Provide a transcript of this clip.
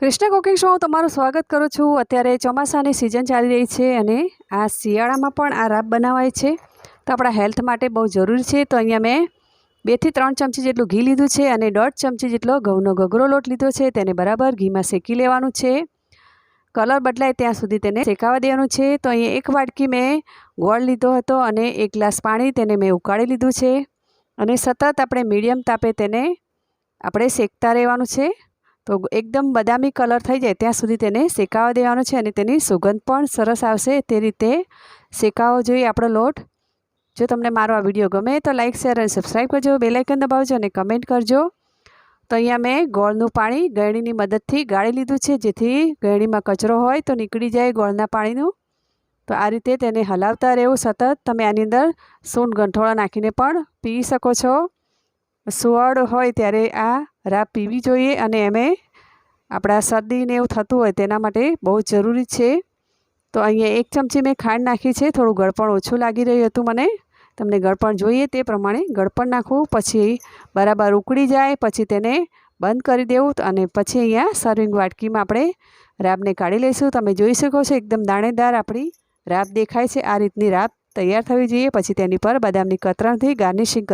Krishna cooking શોમાં તમારું સ્વાગત કરું છું. અત્યારે ચોમાસાની સિઝન ચાલી રહી છે અને આ શિયાળામાં પણ આ રાબ બનાવાય છે. તો આપણા હેલ્થ માટે બહુ જરૂરી છે. તો અહીંયા મેં બેથી ત્રણ ચમચી જેટલું ઘી લીધું છે અને દોઢ ચમચી જેટલો ઘઉંનો ઘઘરો લોટ લીધો છે. તેને બરાબર ઘીમાં શેકી લેવાનું છે. કલર બદલાય ત્યાં સુધી તેને શેકાવા દેવાનું છે. તો અહીંયા એક વાટકી મેં ગોળ લીધો હતો અને એક ગ્લાસ પાણી તેને મેં ઉકાળી લીધું છે. અને સતત આપણે મીડિયમ તાપે તેને આપણે શેકતા રહેવાનું છે. તો એકદમ બદામી કલર થઈ જાય ત્યાં સુધી તેને શેકાવા દેવાનો છે અને તેની સુગંધ પણ સરસ આવશે તે રીતે શેકાવો જોઈએ આપણો લોટ. જો તમને મારો આ વીડિયો ગમે તો લાઇક શેર અને સબસ્ક્રાઈબ કરજો. બેલાઇકન દબાવજો અને કમેન્ટ કરજો. તો અહીંયા મેં ગોળનું પાણી ગળણીની મદદથી ગાળી લીધું છે. જેથી ગળણીમાં કચરો હોય તો નીકળી જાય ગોળના પાણીનું. તો આ રીતે તેને હલાવતા રહેવું સતત. તમે આની અંદર સૂંઢ ગંઠોળા નાખીને પણ પી શકો છો. સુવડ હોય ત્યારે આ રા પીવી જોઈએ અને એમે આપણા શરદીને એવું થતું હોય તેના માટે બહુ જરૂરી છે. તો અહીંયા એક ચમચી મેં ખાંડ નાખી છે, થોડું ગળપણ ઓછું લાગી રહ્યું હતું મને. તમને ગળપણ જોઈએ તે પ્રમાણે ગળપણ નાખવું, પછી બરાબર ઉકળી જાય, પછી તેને બંધ કરી દેવું અને પછી અહીંયા સર્વિંગ વાટકીમાં આપણે રાબને કાઢી લઈશું. તમે જોઈ શકો છો એકદમ દાણેદાર આપણી રાબ દેખાય છે. આ રીતની રાબ તૈયાર થવી જોઈએ, પછી તેની પર બદામની કતરણથી ગાર્નિશિંગ